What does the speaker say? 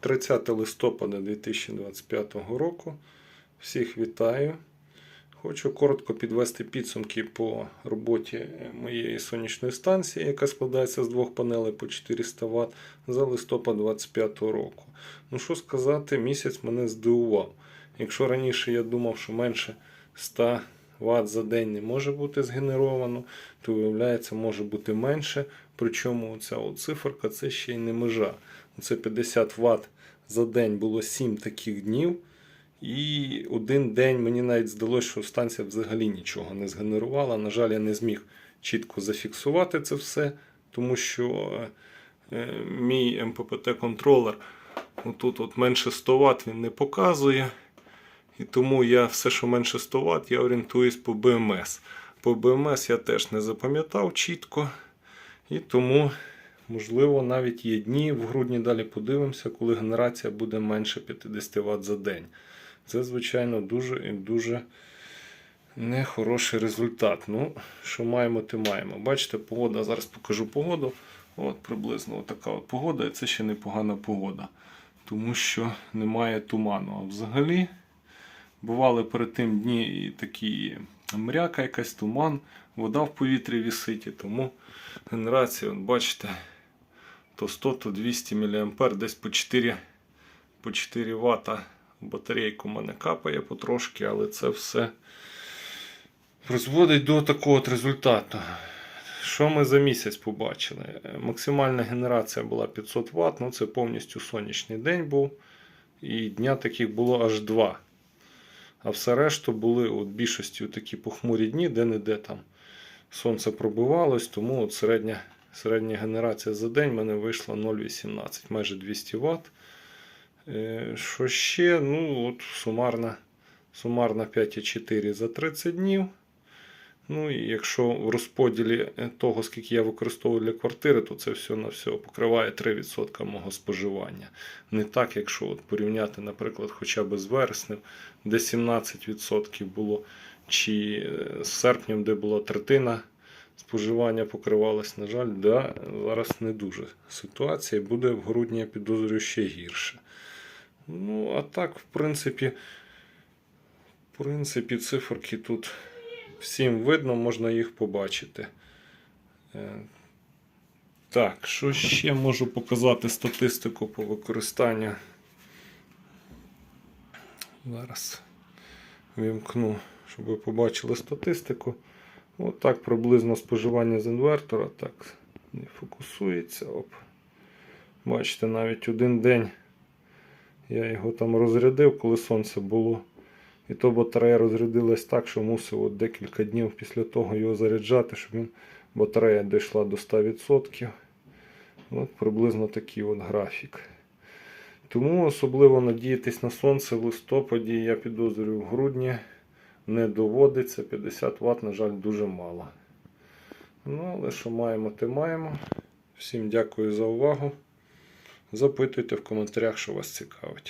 30 листопада 2025 року. Всіх вітаю. Хочу коротко підвести підсумки по роботі моєї сонячної станції, яка складається з двох панелей по 400 Вт за листопад 2025 року. Ну що сказати, місяць мене здивував. Якщо раніше я думав, що менше 100 Вт за день не може бути згенеровано, то виявляється, може бути менше. Причому ця циферка це ще й не межа. Це 50 Вт за день було 7 таких днів. І один день мені навіть здалося, що станція взагалі нічого не згенерувала. На жаль, я не зміг чітко зафіксувати це все, тому що е, мій МППТ-контролер отут от менше 100 Вт він не показує. І тому я все, що менше 100 Вт, я орієнтуюсь по БМС. По БМС я теж не запам'ятав чітко. І тому, можливо, навіть є дні в грудні далі подивимося, коли генерація буде менше 50 Вт за день. Це, звичайно, дуже і дуже нехороший результат. Ну, що маємо, те маємо. Бачите, погода, зараз покажу погоду. От приблизно така от погода, і це ще непогана погода. Тому що немає туману. А взагалі, бували перед тим дні і такі мряка, якась туман, вода в повітрі вісить, тому генерація, бачите, то 100, то 200 мА, десь по 4, по 4 Вт батарейку в мене капає потрошки, але це все призводить до такого от результату. Що ми за місяць побачили? Максимальна генерація була 500 Вт, ну це повністю сонячний день був. І дня таких було аж два. А все решту були от більшості такі похмурі дні, де-не-де там сонце пробивалось, тому от середня, середня генерація за день в мене вийшла 0,18, майже 200 Вт. Е, Що ще? Ну, от сумарна, сумарна 5,4 за 30 днів. Ну і якщо в розподілі того, скільки я використовую для квартири, то це все на все покриває 3% мого споживання. Не так, якщо от порівняти, наприклад, хоча б з вереснем, де 17% було, чи з серпнем, де була третина споживання покривалась. На жаль, да, зараз не дуже ситуація. Буде в грудні, я підозрюю, ще гірше. Ну, а так, в принципі, в принципі, циферки тут всім видно, можна їх побачити. Е, Так, що ще можу показати статистику по використанню. Зараз вимкну, щоб ви побачили статистику. Отак приблизно споживання з інвертора. Так, не фокусується. Оп. Бачите, навіть один день я його там розрядив, коли сонце було. І то батарея розрядилась так, що мусив от декілька днів після того його заряджати, щоб він, батарея дійшла до 100%. От приблизно такий от графік. Тому особливо надіятись на сонце в листопаді, я підозрюю, в грудні не доводиться. 50 Вт, на жаль, дуже мало. Ну, але що маємо, те маємо. Всім дякую за увагу. Запитуйте в коментарях, що вас цікавить.